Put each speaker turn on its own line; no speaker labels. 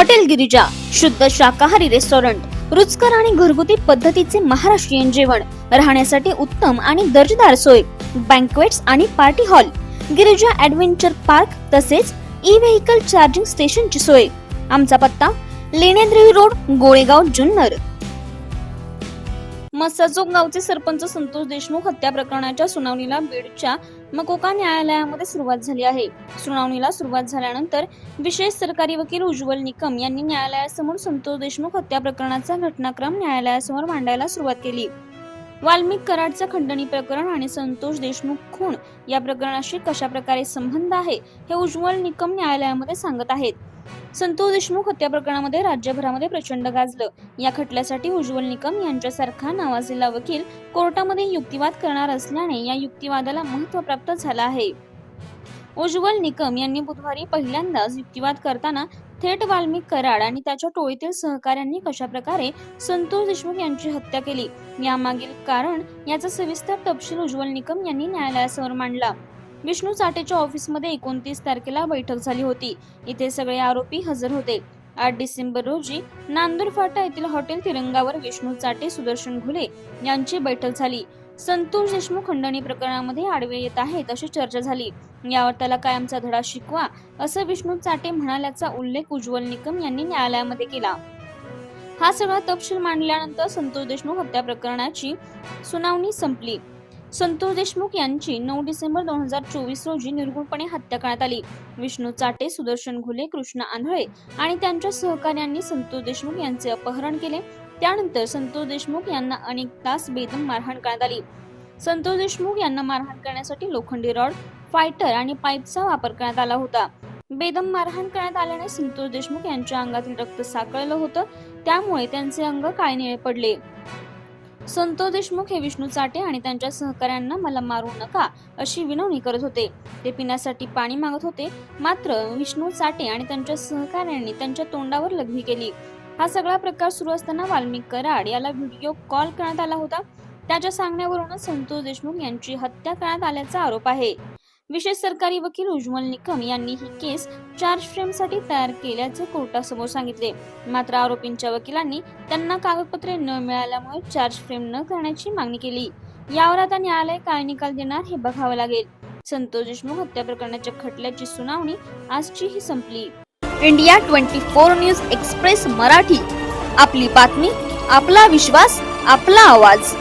Hotel Girija शुद्ध शाकाहारी restaurant रुचकर आणि घरगुती पद्धतीचे महाराष्ट्रीयन जेवण राहण्यासाठी उत्तम आणि दर्जेदार सोय बँकवेट्स आणि party hall Girija adventure park तसेच ई व्हेकल चार्जिंग स्टेशनची सोय. आमचा पत्ता लेण्याद्री रोड गोळेगाव जुन्नर. मसाजोग गावचे सरपंच संतोष देशमुख हत्या प्रकरणाच्या सुनावणीला बीडच्या मकोका न्यायालयामध्ये सुरुवात झाली आहे. सुनावणीला सुरुवात झाल्यानंतर विशेष सरकारी वकील उज्ज्वल निकम यांनी न्यायालयासमोर संतोष देशमुख हत्या प्रकरणाचा घटनाक्रम न्यायालयासमोर मांडायला सुरुवात केली. वाल्मिक कराडचं खंडणी प्रकरण आणि संतोष देशमुख खून या प्रकरणाशी कशा प्रकारे संबंध आहे हे उज्ज्वल निकम न्यायालयामध्ये सांगत आहेत. संतोष देशमुख हत्या प्रकरणामध्ये राज्यभरामध्ये प्रचंड गाजलं. या खटल्यासाठी उज्ज्वल निकम यांच्यासारखा नावाजलेला वकील कोर्टामध्ये युक्तिवाद करणार असल्याने या युक्तिवादाला महत्त्व प्राप्त झालं आहे. उज्ज्वल निकम यांनी बुधवारी पहिल्यांदाच युक्तिवाद करताना थेट वाल्मिक कराड आणि त्याच्या टोळीतील सहकाऱ्यांनी कशा प्रकारे संतोष देशमुख यांची हत्या केली? यामागील कारण याचा सविस्तर तपशील उज्ज्वल निकम यांनी न्यायालयासमोर मांडला. विष्णू चाटेच्या ऑफिसमध्ये एकोणतीस तारखेला बैठक झाली होती. इथे सगळे आरोपी हजर होते. आठ डिसेंबर रोजी नांदूर फाटा येथील हॉटेल तिरंगावर विष्णू चाटे सुदर्शन घुले यांची बैठक झाली. संतोष देशमुख खंडणी प्रकरणामध्ये आडवे येत आहेत अशी चर्चा झाली. यावर त्याला कायमचा धडा शिकवा असं विष्णू चाटे म्हणाल्याचा उल्लेख उज्ज्वल निकम यांनी न्यायालयामध्ये केला. हा सगळा तपशील मांडल्यानंतर संतोष देशमुख हत्या प्रकरणाची सुनावणी संपली. संतोष देशमुख यांची नऊ डिसेंबर दोन हजार चोवीस रोजी निर्गुणपणे हत्या करण्यात आली. विष्णू चाटे सुदर्शन घुले कृष्ण आंधळे आणि त्यांच्या सहकार्यांनी संतोष देशमुख यांचे अपहरण केले. त्यानंतर संतोष देशमुख यांना अनेक तास बेदम मारहाण करण्यात आली. संतोष देशमुख यांना मारहाण करण्यासाठी लोखंडी रॉड फायटर आणि पाईपचा वापर करण्यात आला होता. बेदम मारहाण करण्यात आल्याने संतोष देशमुख यांच्या अंगातील रक्त साकळलं होतं. त्यामुळे त्यांचे अंग काळनिळे पडले. संतोष देशमुख हे विष्णू चाटे आणि त्यांच्या सहकाऱ्यांना मला मारू नका अशी विनवणी करत होते. ते पिण्यासाठी पाणी मागत होते. मात्र विष्णू चाटे आणि त्यांच्या सहकाऱ्यांनी त्यांच्या तोंडावर लघवी केली. हा सगळा प्रकार सुरू असताना वाल्मिक कराड याला व्हिडिओ कॉल करण्यात आला होता. त्याच्या सांगण्यावरूनच संतोष देशमुख यांची हत्या करण्यात आल्याचा आरोप आहे. विशेष सरकारी वकील उज्ज्वल निकम यांनी ही केस चार्ज फ्रेमसाठी तयार केल्याचे कोर्टासमोर सांगितले. मात्र आरोपींच्या वकिलांनी त्यांना कागदपत्रे न मिळाल्यामुळे चार्ज फ्रेम न करण्याची मागणी केली. यावर आता न्यायालय काय निकाल देणार हे बघावं लागेल. संतोष देशमुख हत्या प्रकरणाच्या खटल्याची सुनावणी आजची ही संपली. India twenty four news express Marathi. आपली बातमी आपला विश्वास आपला आवाज.